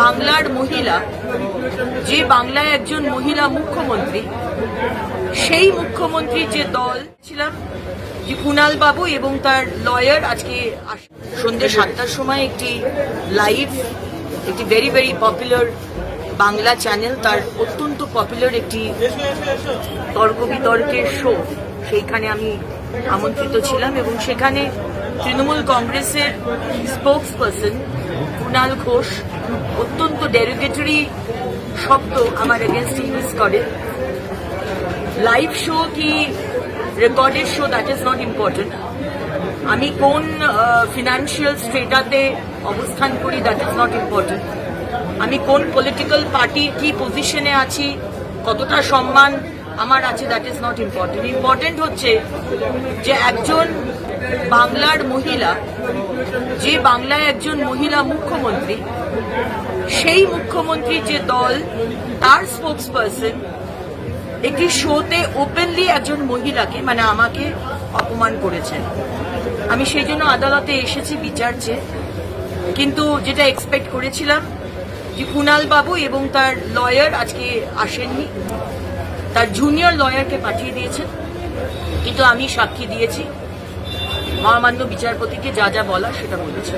বাংলার মহিলা, যে বাংলায় একজন মহিলা মুখ্যমন্ত্রী, সেই মুখ্যমন্ত্রীর যে দল ছিলাম, যে কুণাল বাবু এবং তার লয়ার আজকে সন্ধ্যে সাতটার সময় একটি লাইভ একটি very very popular Bangla channel তার অত্যন্ত পপুলার একটি তর্ক বিতর্কের শো সেইখানে আমি আমন্ত্রিত ছিলাম এবং সেখানে তৃণমূল কংগ্রেসের স্পোক্স পার্সন কুণাল ঘোষ, অত্যন্ত ডেরিগেটরি শব্দ আমার এগেনস্ট ইউজ করে। লাইভ শো কি recorded show that is not important আমি কোন ফিনান্সিয়াল স্টেটাতে অবস্থান করি দ্যাট ইজ নট ইম্পর্টেন্ট আমি কোন পলিটিক্যাল পার্টি কি পজিশনে আছি, কতটা সম্মান আমার আছে that is not important important হচ্ছে যে একজন বাংলার মহিলা, যে বাংলায় একজন মহিলা মুখ্যমন্ত্রী, সেই মুখ্যমন্ত্রীর যে দল, তার স্পোক্স পার্সন একটি শোতে ওপেনলি একজন মহিলাকে মানে আমাকে অপমান করেছেন। আমি সেই জন্য আদালতে এসেছি বিচার চেয়ে কিন্তু যেটা এক্সপেক্ট করেছিলাম যে কুণাল বাবু এবং তার লয়ার আজকে আসেননি। তার জুনিয়র লয়ারকে পাঠিয়ে দিয়েছেন। কিন্তু আমি সাক্ষী দিয়েছি। মহামান্য বিচারপতিকে যা যা বলা সেটা বলেছি।